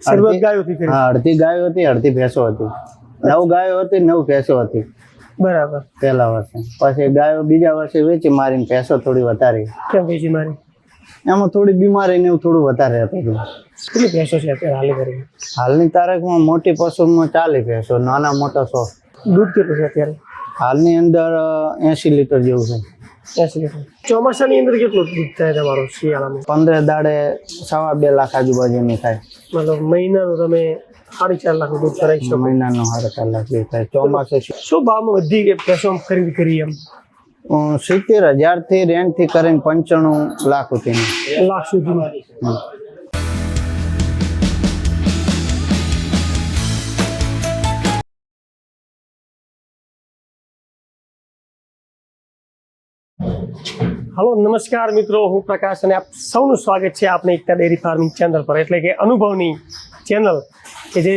શરૂઆત ગાયોથી કરી. હા અડધી ગાયો હતી અડધી ભેંસો હતી. નવ ગાયો હતી નવ ભેંસો હતી. બરાબર. પહેલા વર્ષે. પછી ગાયો બીજા વર્ષે વેચી મારીને ભેંસો થોડી વધારી. કેમ વેચી મારી? એમાં થોડી બીમારી ને એવું થોડું વધારે હતું. કેટલી ભેંસો છે અત્યારે હાલ કરી હાલની તારીખમાં મોટી પશુમાં ચાલી ભેંસો નાના મોટા સો. દૂધ કેટલું છે અત્યારે? હાલની અંદર એસી લીટર જેવું છે. ચોમાસાની અંદર કેટલું દૂધ થાય તમારું શિયાળામાં? પંદર દાડે સવા બે લાખ આજુબાજુની થાય. મતલબ મહિનાનું તમે સાડી ચાર લાખ દૂધ કરાવી શકો? મહિનાનો સાડા ચાર લાખ દૂધ થાય. ચોમાસે શું ભાવમાં વધી કે ભેંસો ખરીદ કરી એમ? સિત્તેર હજારથી રેન્ટથી કરીને પંચાણું લાખ સુધીની. લાખ સુધીમાં? હાલો, નમસ્કાર મિત્રો, હું પ્રકાશ અને આપ સૌનું સ્વાગત છે આપણે એકતા ડેરી ફાર્મિંગ ચેનલ પર. એટલે કે અનુભવની ચેનલ, કે જે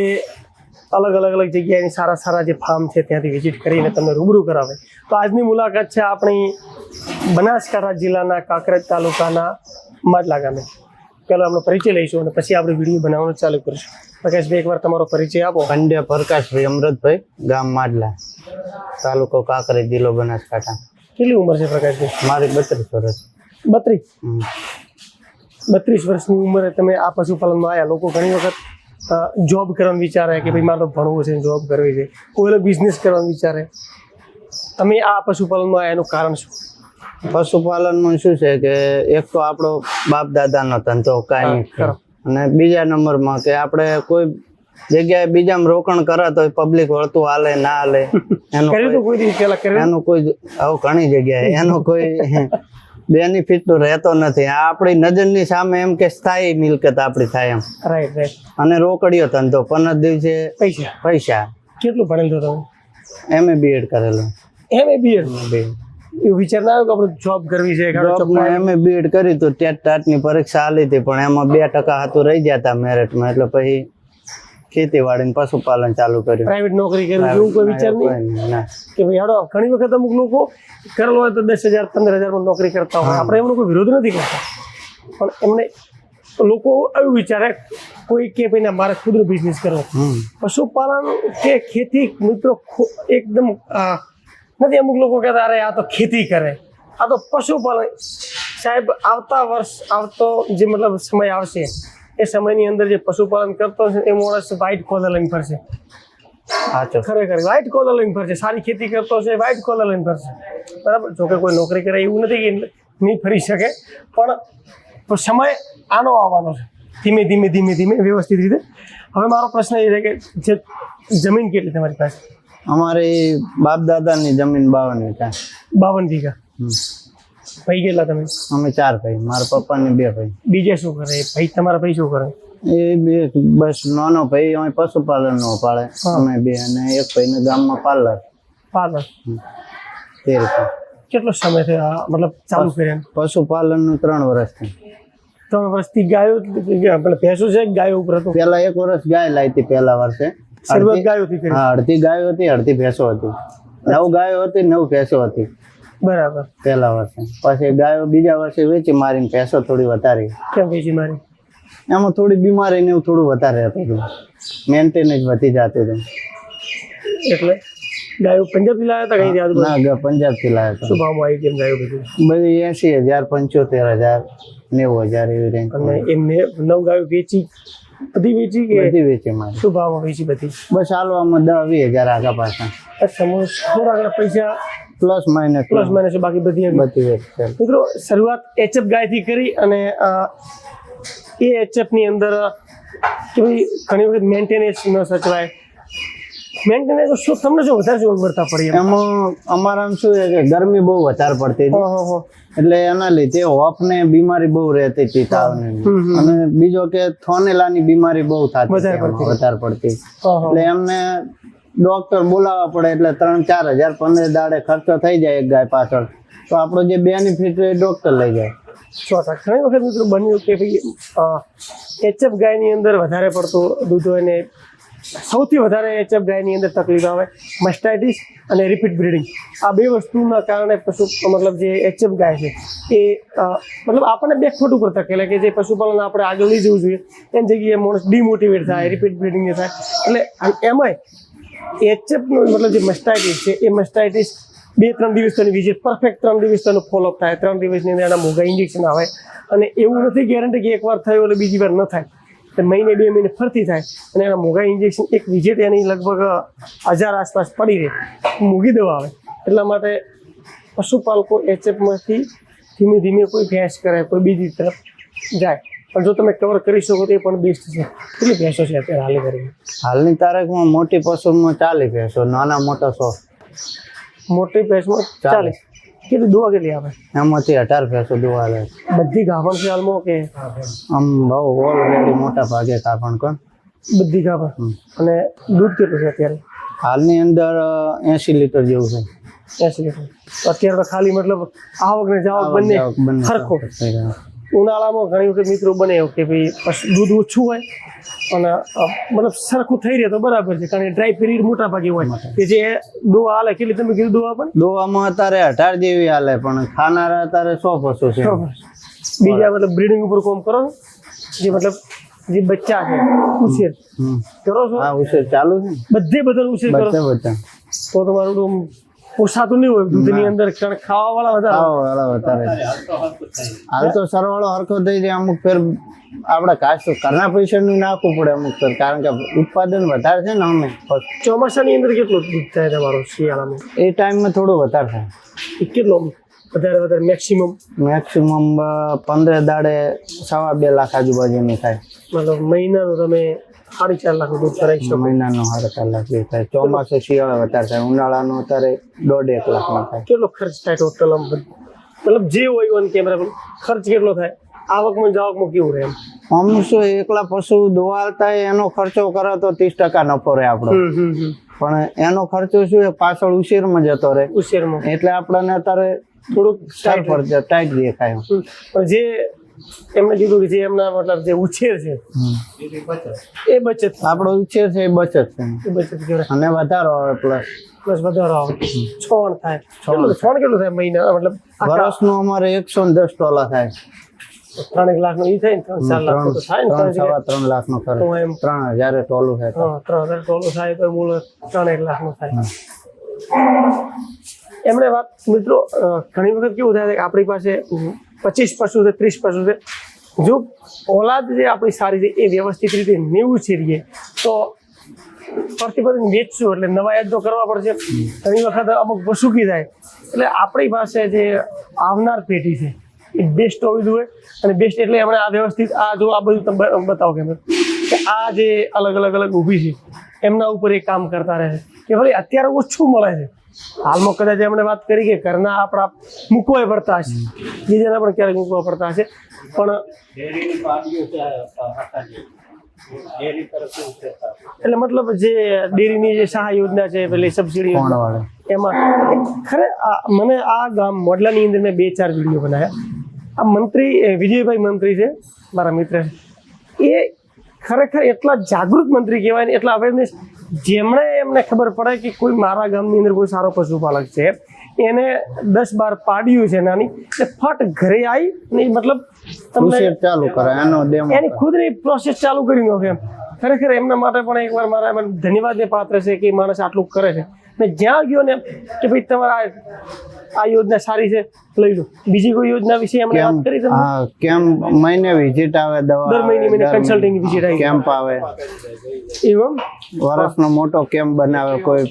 અલગ અલગ અલગ જગ્યાએની સારા સારા જે ફાર્મ છે ત્યાંથી વિઝિટ કરીને તમને રૂબરૂ કરાવે. તો આજની મુલાકાત છે આપણી બનાસકાંઠા જિલ્લાના કાંકરેજ તાલુકાના માટલા ગામે. પહેલો આપણો પરિચય લઈશું અને પછી આપણે વીડિયો બનાવવાનું ચાલુ કરીશું. પ્રકાશભાઈ, એકવાર તમારો પરિચય આપો. ખંડે પ્રકાશભાઈ અમૃતભાઈ, ગામ માડલા તાલુકો કાંકરેજ જિલ્લો બનાસકાંઠા. કેટલી ઉંમર છે પ્રકાશભાઈ મારી બત્રીસ વર્ષ. બત્રીસ? બત્રીસ વર્ષની ઉંમરે તમે આ પશુપાલનમાં આવ્યા લોકો ઘણી વખત જોબ કરવાનું વિચારે કે ભાઈ મારે તો ભણવું છે જોબ કરવી છે. કોઈ લોકો બિઝનેસ કરવાનું વિચારે. તમે આ પશુપાલનમાં આવ્યા એનું કારણ શું? પશુપાલનમાં શું છે કે એક તો આપણો બાપ દાદાનો ધંધો કાયમી અને બીજા નંબરમાં કે આપણે કોઈ જગ્યાએ બીજામાં રોકાણ કરે તો પબ્લિક વળતું હાલે ના હાલે. એનું કોઈ- આવું ઘણી જગ્યાએ. એનો કોઈ બેનિફિટ તો રહેતો નથી. આ આપણી નજરની સામે એમ કે સ્થાયી મિલકત આપણી થાય એમ. રાઈટ રાઈટ અને રોકડીયો ધંધો. પંદર દિવસે પૈસા. પૈસા. કેટલું ભણેલ તમે? એમ એ બીએડ કરેલું. એમ એ બીએડ એવું વિચાર ના આવ્યો કે આપણે જોબ કરવી છે એમ એ બીએડ કર્યું તો ટેટ ટાટની પરીક્ષા આલી હતી પણ એમાં બે ટકા હતું રહી ગયા હતા મેરિટમાં એટલે પછી ખેતીવાડી ને પશુપાલન ચાલુ કર્યું. પ્રાઇવેટ નોકરી કરી એવું કોઈ વિચાર નહીં. કે ભાઈ હાડો ઘણી વખત અમુક લોકો કરેલો હોય તો દસ હજાર પંદર હજારમાં નોકરી કરતા હોય. આપણે એમનો કોઈ વિરોધ નથી કરતા. પણ એમને લોકો એવું વિચારે કોઈ કે ભાઈ ના મારે ખુદનો બિઝનેસ કરવો. પશુપાલન કે ખેતી મિત્રો એકદમ નથી અમુક લોકો કહેતા અરે આ તો ખેતી કરે. આ તો પશુપાલન. સાહેબ આવતા વર્ષ આવતો જે મતલબ સમય આવશે એ સમયની અંદર જે પશુપાલન કરતો છે એ માણસ વ્હાઇટ કોલર લઈને ફરશે ખરેખર વ્હાઇટ કોલર લઈને ફરશે સારી ખેતી કરતો હશે વ્હાઇટ કોલર લઈને ફરશે બરાબર? જોકે કોઈ નોકરી કરે એવું નથી કે નહીં ફરી શકે પણ સમય આનો આવવાનો છે. ધીમે ધીમે ધીમે ધીમે વ્યવસ્થિત રીતે. હવે મારો પ્રશ્ન એ છે કે જે જમીન કેટલી તમારી પાસે? અમારી બાપ દાદાની જમીન બાવન વીઘા. બાવન વીઘા. ભાઈ કેટલા તમે? અમે ચાર ભાઈ મારા પપ્પાની બે ભાઈ. બીજે શું કરે? ભાઈ તમારા ભાઈ શું કરે? એ બે બસ નાનો ભાઈ અમે પશુપાલન નો પાળે. અમે બે અને એક ભાઈને ગામમાં પાર્લર. પાર્લર. તે રીતે. કેટલો સમય થયો મતલબ ચાલુ કર્યા? પશુપાલનનું ત્રણ વર્ષથી. ત્રણ વર્ષથી ગાયો પેલા ભેંસો છે કે ગાયો ઉપર હતું? પેલા એક વર્ષ ગાય લાવી હતી પહેલા વર્ષે. શરૂઆત અડધી- હતી હા અડધી ગાયો હતી અડધી ભેંસો હતી. નવ ગાયો હતી નવ ભેંસો હતી. બરાબર. પહેલા વર્ષે. પછી ગાયો બીજા વર્ષે વેચી મારીને પૈસો થોડી વધારી. કેમ વેચી મારી? એમાં થોડી બીમારી ને એવું થોડું વધારે હતું મેન્ટેનન્સ વધી જતું હતું. એટલે ગાયો પંજાબથી લાવ્યા હતા કઈ યાદ ના ગ- પંજાબથી હતા. શું ભાવ આવી કેમ ગાયો બધી? બધી એસી હજાર પંચોતેર હજાર નેવું હજાર એવી રેન્જ અને એમને નવ ગાયો વેચી બધી વેચી કે બધી વેચી મારી. શું ભાવ વેચી બધી? બસ હાલવામાં દસ વીસ હજાર આગા પાછા. સમોસ થોડા પૈસા પ્લસ માઇનસ પ્લસ માઇનસ બાકી બધી. બધી મિત્રો શરૂઆત એચએફ ગાયથી કરી અને એ એચએફની અંદર કે ભાઈ ઘણી વખત મેન્ટેનન્સ ન સચવાય મેન્ટેનન્સ શું તમને શું વધારે શું અગવડતા પડી એમાં અમારામાં શું છે કે ગરમી બહુ વધારે પડતી હતી. એટલે એના લીધે હોફ ને બીમારી બહુ રહેતી હતી તાવની. અને બીજો કે થોનેલાની બીમારી બહુ થતી વધારે પડતી. એટલે એમને ડોક્ટર બોલાવવા પડે એટલે ત્રણ, ચાર હજાર, પંદર દાડે ખર્ચો થઈ જાય એક ગાય પાછળ. તો આપણો જે બેનિફિટ એ ડોક્ટર લઈ જાય. સો ટકા ઘણી વખત મિત્રો બન્યું કે ભાઈ એચએફ ગાયની અંદર વધારે પડતું દૂધ હોય ને સૌથી વધારે એચએફ ગાયની અંદર તકલીફ આવે મસ્ટાઇટિસ અને રિપીટ બ્રીડિંગ આ બે વસ્તુના કારણે પશુ, મતલબ જે એચએફ ગાય છે, એ મતલબ આપણને ખોટું ઉપર ધકેલે કે જે પશુપાલન આપણે આગળ લઈ જવું જોઈએ, એની જગ્યાએ માણસ ડિમોટિવેટ થાય રિપીટ બ્રીડિંગ થાય. એટલે એમાંય એચએફનું મતલબ જે મસ્ટાઇટિસ છે, એ મસ્ટાઇટિસ બે, ત્રણ દિવસની વિઝિટ પરફેક્ટ ત્રણ દિવસ તેનું ફોલોઅપ થાય. ત્રણ દિવસની અંદર એના મોંઘા ઇન્જેક્શન આવે. અને એવું નથી ગેરંટી કે એકવાર થયું એટલે બીજી વાર ન થાય. મહિને, બે મહિને ફરતી થાય. અને એના મોંઘા ઇન્જેક્શન એક વિઝિટ એની લગભગ હજાર આસપાસ પડી રહે. મૂકી દેવા આવે. એટલા માટે પશુપાલકો એચએફમાંથી ધીમે ધીમે કોઈ ભેંસ કરે, કોઈ બીજી તરફ જાય. પણ જો તમે કવર કરી શકો તો એ પણ બેસ્ટ છે. કેટલી ભેંસો છે અત્યારે હાલે કરીને હાલની તારીખમાં મોટી પશુમાં ચાલી ભેંસો નાના મોટા સો. મોટી ભેંસમાં ચાલીસ. કેટલી દુવા કેટલી આવે? એમાંથી અઢાર ભેંસો દુવા લે છે. બધી ગાભણ છે હાલમાં કે? આમ બહુ ઓલરેડી મોટા ભાગે કાપણ કોણ? બધી ગાભણ. અને દૂધ કેટલું છે અત્યારે? હાલની અંદર એસી લીટર જેવું છે. એસી લીટર. તો અત્યારે તો ખાલી મતલબ આવક ને જાવક બંને આવક બંને સરખો. થઈ રહ્યા. ઉનાળામાં ઘણી વખત મિત્રો બને એવું કે ભાઈ દૂધ ઓછું હોય અને મતલબ સરખું થઈ રહે તો બરાબર છે કારણ કે ડ્રાય પીરિયડ મોટા ભાગે હોય. કે જે દોવા હાલે કેટલી તમે કીધું દોવા પણ? દોવામાં અત્યારે અઢાર જેવી હાલે પણ ખાનારા અત્યારે સો પશુ છે. બીજા મતલબ બ્રીડિંગ ઉપર કોમ કરો જે મતલબ જે બચ્ચા છે ઉછેર. કરો છો? હા ઉછેર ચાલુ છે બધે બધા ઉછેર કરો તો તમારું પોસાતું નહીં હોય દૂધની અંદર કારણ ખાવા વાળા વધારે. ખાવા વાળા વધારે હાલ તો સરવાળો હરખો થઈ જાય અમુક ફેર આપણે કાચ તો ઘરના પૈસાનું નાખવું પડે અમુક ફેર કારણ કે ઉત્પાદન વધારે છે ને અમે. ચોમાસાની અંદર કેટલું દૂધ થાય તમારો શિયાળામાં? એ ટાઈમમાં થોડું વધારે થાય. કેટલો વધારે વધારે મેક્સિમમ? મેક્સિમમ પંદર દાડે સવા બે લાખ આજુબાજુનું થાય. મતલબ મહિનાનું તમે સાડી ચાર લાખ દૂધ કરાવી શકો મહિનાનો સાડા ચાર લાખ દૂધ થાય. ચોમાસું શિયાળા વધારે થાય. ઉનાળાનો અત્યારે દોઢ એક લાખમાં થાય. કેટલો ખર્ચ થાય ટોટલ આમ મતલબ જે હોય ઓન કેમેરા પર ખર્ચ કેટલો થાય? આવકમાં જાવકમાં કેવું રહે એમ? આમ શું એકલા પશુ દોવાલતા એનો ખર્ચો કરે તો ત્રીસ ટકા નફો રહે આપણો. પણ એનો ખર્ચો શું પાછળ ઉછેરમાં જતો રહે. ઉછેરમાં. એટલે આપણને અત્યારે થોડુંક સર પર ટાઈટ દેખાય. પણ જે એમને કીધું કે જે એમના મતલબ જે ઉછેર છે એ બચત. આપણો ઉછેર છે એ બચત છે. એ બચત કહેવાય. અને વધારો આવે પ્લસ પ્લસ વધારો આવે. છોણ થાય. છોણ. કેટલું થાય મહિના? મતલબ વર્ષનું અમારે એકસો ને દસ ટોલા થાય ત્રણેક લાખનું ઈ થાય ને? ત્રણ ચાર લાખ તો થાય ને ત્રણ ત્રણ સવા ત્રણ લાખ નો ખર્ચ એમ ત્રણ હજાર ટોલું થાય ત્રણ હજાર ટોલું થાય તો મૂળ ત્રણેક લાખનું થાય એમણે વાત, મિત્રો ઘણી વખત કેવું થાય છે કે આપણી પાસે પચીસ પશુ છે, ત્રીસ પશુ છે. જો ઓલાદ જે આપણી સારી છે એ વ્યવસ્થિત રીતે નેવું છે તો પ્રતિપદન વેચશું એટલે નવાયાત તો કરવા પડશે. ઘણી વખત અમુક વસુકી થાય. એટલે આપણી પાસે જે આવનાર પેઢી છે, એ બેસ્ટ હોવી જોઈએ અને બેસ્ટ એટલે એમણે આ વ્યવસ્થિત, આ જો આ બધું તમે બતાવો કે આ જે અલગ અલગ અલગ ઊભી છે, એમના ઉપર એ કામ કરતા રહે છે. કે ભાઈ અત્યારે ઓછું મળે છે હાલમાં કદાચ એમણે વાત કરી કે ઘરના આપણા મૂકવા પડતા હશે. બીજાના પણ ક્યારેક મૂકવા પડતા હશે. પણ એટલે મતલબ જે ડેરીની જે સહાય યોજના છે પેલી સબસિડી એમાં ખરે આ મને આ ગામ મોડલાની અંદર મેં બે ચાર વીડિયો બનાવ્યા. આ મંત્રી વિજયભાઈ મંત્રી છે મારા મિત્ર એ ખરેખર એટલા જાગૃત મંત્રી કહેવાય ને એટલા અવેરનેસ જેમણે એમને ખબર પડે કે કોઈ મારા ગામની અંદર કોઈ સારો પશુપાલક છે એને દસ બાર પાડ્યું છે નાની એટલે ફટ ઘરે આવી ને ઈ મતલબ તમને ચાલુ કરે એનો એની ખુદની પ્રોસેસ ચાલુ કરી નાખે ખરેખર એમના માટે પણ એકવાર મારા ધન્યવાદ ધન્યવાદને પાત્ર છે કે માણસ આટલું કરે છે. ને જ્યાં ગયો ને કે ભાઈ તમારા આ- યોજના સારી છે લઈ લો. બીજી કોઈ યોજના વિશે એમણે વાત કરી તમે હા કેમ મહિને વિઝિટ આવે દવા દર મહિને મહિને કન્સલ્ટિંગ વિઝિટ આવે. કેમ્પ આવે. એવું વર્ષનો મોટો કેમ્પ બનાવે કોઈ.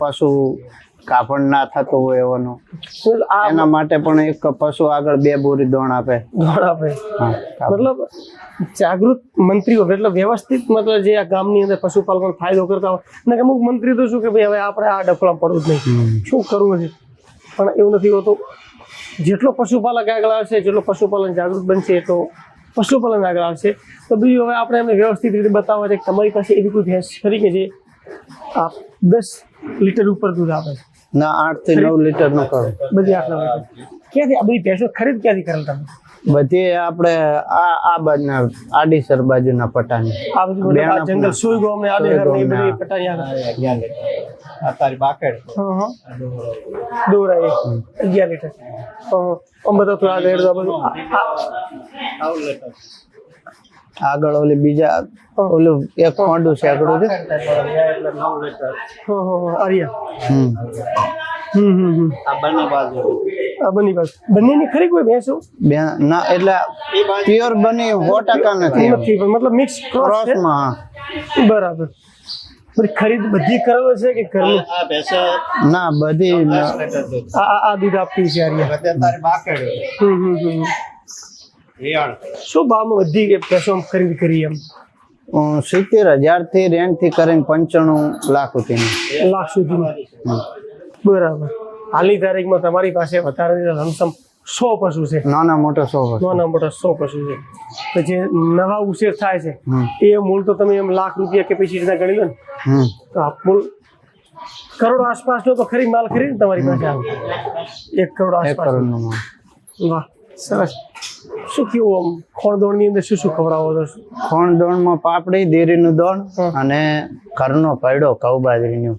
પશુ કાપડ ના થતો હોય એવાનો. એના માટે પણ એક પશુ આગળ બે બોરી દોણ આપે. દોણ આપે. મતલબ જાગૃત મંત્રીઓ એટલે વ્યવસ્થિત મતલબ જે આ ગામની અંદર પશુપાલકોનો ફાયદો કરતા હોય. ને અમુક મંત્રી તો શું કે ભાઈ હવે આપણે આ ડફળા પડવું જ નહીં. શું કરવું છે? પણ એવું નથી હોતું. જેટલો પશુપાલક આગળ આવશે જેટલો પશુપાલન જાગૃત બનશે એટલો પશુપાલન આગળ આવશે. તો બીજું હવે આપણે એમને વ્યવસ્થિત રીતે બતાવવા છે કે તમારી પાસે એવી કોઈ ભેંસ ખરી કે જે આ દસ લીટર ઉપર દૂધ આપે છે? ના આઠથી નવ લીટરનું કરો. બધી આટલા લીટર ક્યાંથી? આ બધી ભેંસો ખરીદ ક્યાંથી કરેલ તમે? બધી આપણે આ આ બાજુના આડીસર બાજુના પટાની. આ બધું આ જંગલ સુઈ ગયો અમને આડે સુઈ ને બધી પટાની પટાયા અત્યારે બાકેડ. હા દોરા. લીટર. આમ બધા થોડા રેડ આ બધું આ- આ- આગળ ઓલી બીજા ઓલું એક કોંડું છે આગળ છે. આર્યા. હમ. હમ હમ હમ. આ બંને બાજુ. આ બંને બાજુ. બંનેની ખરી કોઈ ભેંસો બે ના એટલે પ્યોર બની સો ટકા નથી નથી પણ મતલબ મિક્સ ક્રોસ બરાબર. બધી ખરીદ બધી કરેલો છે કે ઘરનું? ના બધી આ આ- દૂધ આપતી છે આર્યા. અત્યારે બાકેડ. હમ હમ હમ. રિયાણ શું ભાવમાં વધી કે ભેંસો ખરીદ કરી એમ? સિત્તેર હજારથી રેન્ટથી કરીને પંચાણું લાખ સુધી લાખ સુધીમાં બરાબર. હાલની તારીખમાં તમારી પાસે વધારે લમસમ સો પશુ છે. નાના મોટા સો પશુ. નાના મોટા સો પશુ છે. તો જે નવા ઉછેર થાય છે એ મૂળ તો તમે એમ લાખ રૂપિયા કે પછી રીતના ગણી લો ને તો આ મૂળ કરોડ આસપાસનો તો ખરી માલ ખરી ને તમારી પાસે આવે એક કરોડ આસપાસ માલ. વાહ. સરસ. શું કેવું આમ? ખોળદોડની અંદર શું શું ખવડાવો છો? ખોણ દોણમાં પાપડી દેરીનું દોણ અને ઘરનો પૈડો ઘઉં બાજરીનું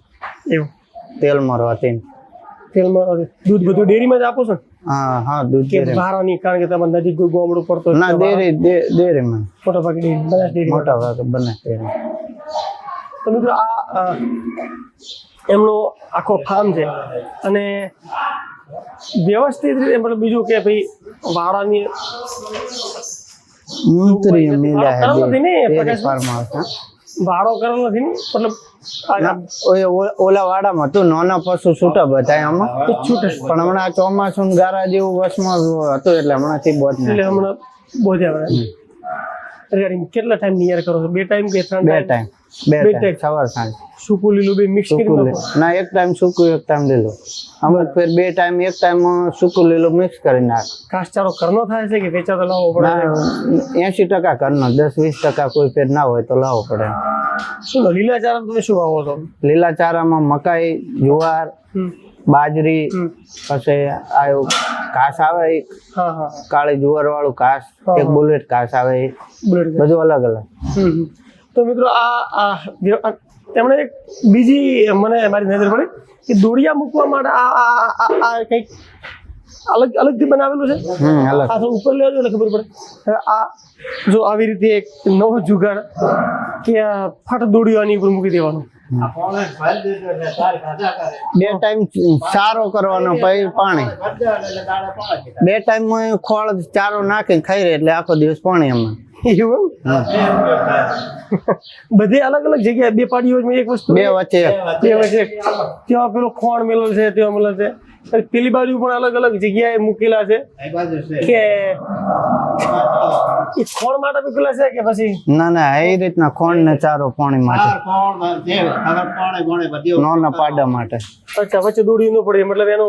એવું. તેલમાં તેલ તેલમાં દૂધ બધું ડેરીમાં જ આપો છો હા હા દૂધ કે બહારની કારણ કે તમારે નજીક કોઈ ગોમડું પડતો ના ડેરી ડેરીમાં મોટા ભાગે ડેરી મોટા ભાગે બને ડેરી. તો મિત્રો આ એમનો આખો ફાર્મ છે. અને વ્યવસ્થિત રીતે મતલબ બીજું કે ભાઈ વાળાની મંત્રી મિલ્યા હે. વાળો કરેલો નથી ને મતલબ ઓલા વાડામાં હતું નાના પશુ છૂટા બધા આમાં છૂટે પણ હમણાં આ ચોમાસું ગારા જેવું વસમાં હતું એટલે હમણાંથી બોધ ને એટલે હમણાં બોધ્યા રિગાર્ડિંગ કેટલા ટાઈમ નિયર કરો છો? બે ટાઈમ કે ત્રણ બે ટાઈમ બે ટાઈમ સવાર સાંજ સૂકું લીલું બે મિક્સ કરી ના એક ટાઈમ સૂકું એક ટાઈમ લીલું. અમુક ફેર બે ટાઈમ એક ટાઈમ સૂકું લીલું મિક્સ કરી નાખ. ઘાસચારો કરનો થાય છે કે વેચાતો લાવવો પડે? એસી ટકા કરનો દસ વીસ ટકા કોઈ ફેર ના હોય તો લાવવો પડે. શું લીલા ચારા તમે શું વાવો છો? લીલા ચારામાં મકાઈ જુવાર બાજરી પછી આ ઘાસ આવે કાળી જુવાર વાળું ઘાસ એક બુલેટ ઘાસ આવે બધું અલગ અલગ. તો મિત્રો આ આ તેમણે એક બીજી મને મારી નજર પડી કે દોડિયા મૂકવા માટે આ આ કંઈક અલગ અલગથી બનાવેલું છે? આ તો ઉપર લેવાનું એટલે ખબર પડે. આ જો આવી રીતે એક નવો જુગાડ કે ફટ દોડિયો આની ઉપર મૂકી દેવાનું. બે ટાઈમ સારો કરવાનો પછી પાણી. બે ટાઈમ ખોળ ચારો નાખીને ખાઈ રહે એટલે આખો દિવસ પાણી એમાં. એવું? બધે અલગ અલગ જગ્યાએ બે પાડીઓ એક વસ્તુ. બે વચ્ચે. બે વચ્ચે. ત્યાં પેલો ખોણ મેલો છે ત્યાં મેલો છે. અને પેલી બાજુ પણ અલગ અલગ જગ્યાએ મૂકેલા છે એ બાજુ છે. કે એ ખોણ માટે મૂકેલા છે કે પછી? ના ના એ રીતના ખોણ ને ચારો પાણી માટે. નાના પાડા માટે. અચ્છા વચ્ચે દોડી ન પડે મતલબ એનો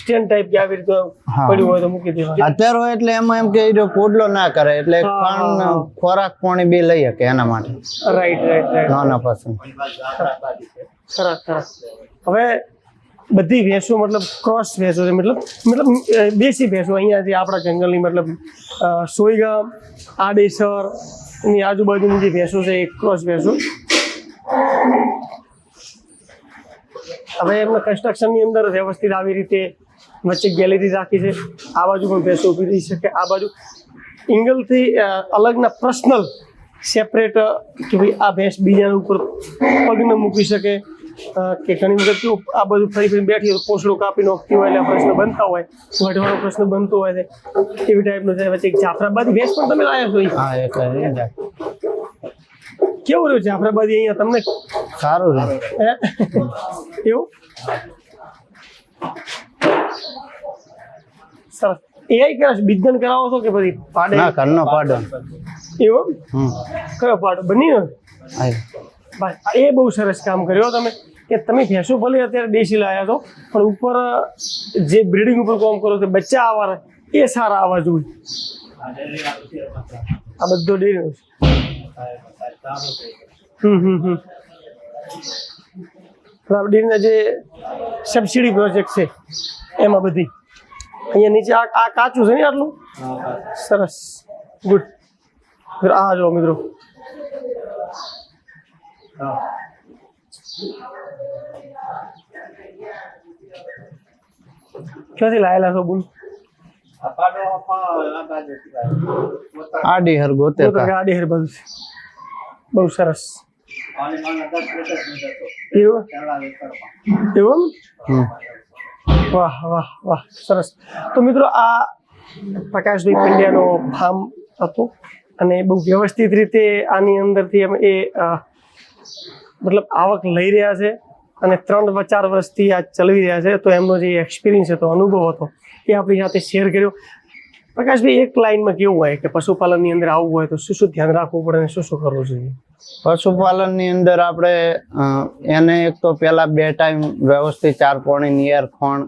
સ્ટેન્ડ ટાઈપ કે આવી રીતે પડ્યું હોય તો મૂકી દેવા અત્યારે હોય એટલે એમાં એમ કે જો પોડલો ના કરે એટલે હા. ખોરાક પાણી બે લઈ શકે એના માટે. રાઈટ રાઈટ રાઈટ નાના પાસે. સરસ ખરા. હવે બધી ભેંસો મતલબ ક્રોસ ભેંસો છે. મતલબ મતલબ દેશી ભેંસો. અહીંયાથી આપણા જંગલની મતલબ સોયગામ, આડેસરની આજુબાજુની જે ભેંસો છે, એ ક્રોસ ભેંસો. હવે એમને કન્સ્ટ્રક્શનની અંદર વ્યવસ્થિત આવી રીતે વચ્ચે ગેલેરી રાખી છે. આ બાજુ પણ ભેંસો ઊભી રહી શકે. આ બાજુ ઇંગલથી અલગના પર્સનલ સેપરેટ કે ભાઈ આ ભેંસ બીજાના ઉપર પગ ન મૂકી શકે. કે ઘણી વખત કેવું આ બધું ફરી ફરી બેઠી પોસડું કાપી નાખતી હોય એટલે પ્રશ્ન બનતા હોય વઢવાનો પ્રશ્ન બનતો હોય છે એવી ટાઈપનો છે પછી જાફરાબાદી ભેંસ પણ તમે લાવ્યા છો. હા. કેવું રહ્યું જાફરાબાદી અહીંયા તમને? સારું રહ્યું? એવું? સરસ. એઆઈ કરાશ છે? કરાવો છો કે પછી પાડે? ના કરનો પાડો. એવું? હમ. કયો પાડો? બની આ ભાઈ એ બહુ સરસ કામ કર્યો તમે કે તમે ભેંસો ભલે અત્યારે દેશી લાયા છો પણ ઉપર જે બ્રિડિંગ ઉપર કામ કરો છો બચ્ચા આવવા એ સારા આવવા જોઈએ આ બધો ડેરી હમ હમ હમ. પણ જે સબસિડી પ્રોજેક્ટ છે એમાં બધી. અહીંયા નીચે આ કાચું છે ને આટલું? સરસ. ગુડ આ જો મિત્રો. ક્યાંથી લાયેલા છો બોલ? આડી હર ગોતે ગાડી હેર બધું છે. બહુ સરસ. એવું? વાહ વાહ વાહ સરસ. તો મિત્રો આ પ્રકાશભાઈ પંડ્યાનો ફાર્મ હતો અને બહુ વ્યવસ્થિત રીતે આની અંદરથી અમે એ મતલબ આવક લઈ રહ્યા છે અને ત્રણ ચાર વર્ષથી આ ચલાવી રહ્યા છે. તો એમનો જે એક્સપિરિયન્સ હતો અનુભવ હતો એ આપણી સાથે શેર કર્યો. પ્રકાશભાઈ એક લાઇનમાં કેવું હોય કે પશુપાલનની અંદર આવવું હોય તો શું શું ધ્યાન રાખવું પડે અને શું શું કરવું જોઈએ? પશુપાલનની અંદર આપણે એને એક તો પેલા બે ટાઈમ વ્યવસ્થિત ચાર પોણી નિયર ખોણ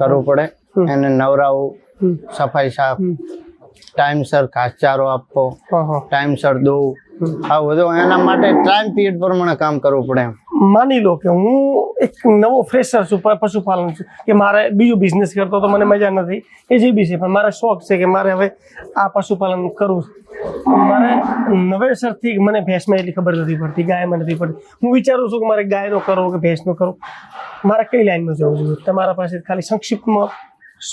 કરવું પડે. એને નવરાવું સફાઈ સાફ ટાઈમસર ઘાસચારો આપવો ટાઈમસર દોવું. આ બધું એના માટે ટાઈમ પીરિયડ પ્રમાણે કામ કરવું પડે એમ. માની લો કે હું એક નવો ફ્રેશર છું પશુપાલન છું, કે મારે બીજું બિઝનેસ કરતો તો મને મજા નથી, એ જે બી છે, પણ મારે શોખ છે કે મારે હવે આ પશુપાલન કરવું મારે નવેસરથી મને ભેંસમાં એટલી ખબર નથી પડતી, ગાયમાં નથી પડતી. હું વિચારું છું કે મારે ગાયનો કરવો કે ભેંસનો કરવો. મારે કઈ લાઈનમાં જવું જોઈએ? તમારા પાસે ખાલી સંક્ષિપ્તમાં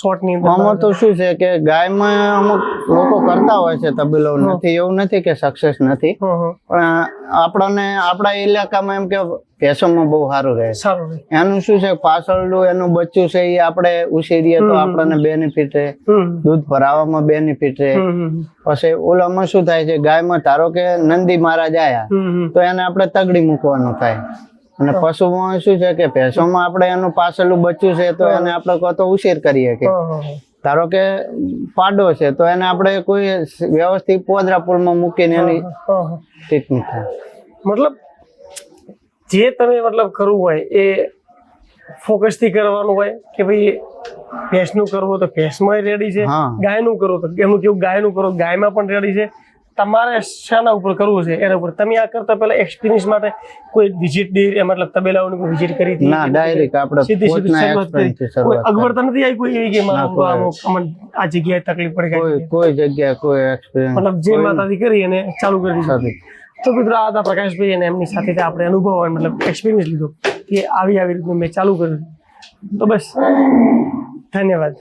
શોર્ટની અંદર આમાં તો શું છે કે ગાયમાં અમુક લોકો કરતા હોય છે તબીલો નથી એવું નથી કે સક્સેસ નથી. પણ આપણને આપણા ઇલાકામાં એમ કે ભેંસોમાં બહુ સારું રહે. છે. સારું એનું શું છે પાછળનું એનું બચ્ચું છે એ આપણે ઉછેરીએ તો આપણને બેનિફિટ રહે. દૂધ ભરાવામાં બેનિફિટ રહે. પછી ઓલામાં શું થાય છે ગાયમાં ધારો કે નંદી મહારાજ આયા તો એને આપણે તગડી મૂકવાનું થાય. અને પશુમાં શું છે કે ભેંસોમાં આપણે એનું પાસેલું બચ્ચું છે તો એને આપણે કહો તો ઉછેર કરીએ કે. ધારો કે પાડો છે તો એને આપણે કોઈ વ્યવસ્થિત પોદરા પુલમાં મૂકીને એની. ટ્રીટમેન્ટ થાય. મતલબ જે તમે મતલબ કરવું હોય એ ફોકસથી કરવાનું હોય કે ભાઈ ભેંસનું કરવું તો ભેંસમાં રેડી છે ગાય ગાયનું કરવું તો એમનું કેવું ગાયનું કરો ગાયમાં પણ રેડી છે તમારે શાના ઉપર કરવું છે? એના ઉપર. તમે આ કરતા પહેલા એક્સપિરિયન્સ માટે કોઈ વિઝિટ ડે મતલબ તબેલાઓની કોઈ વિઝિટ કરી હતી? ના ડાયરેક્ટ આપણે સીધી સીધી શરૂઆત કરી. કોઈ. અગવડતા નથી આવી કોઈ એવી કે મારો ના, કોઈ. અમુક અમને આ જગ્યાએ તકલીફ પડે કોઈ કોઈ? જગ્યાએ કોઈ એક્સપિરિયન્સ મતલબ જે માતાથી કરી અને ચાલુ કરી દીધું. તો મિત્રો આ હતા પ્રકાશભાઈ અને એમની સાથે આપણે અનુભવ અને મતલબ એક્સપિરિયન્સ લીધો કે આવી આવી રીતનું મેં ચાલુ કર્યું. તો બસ. ધન્યવાદ.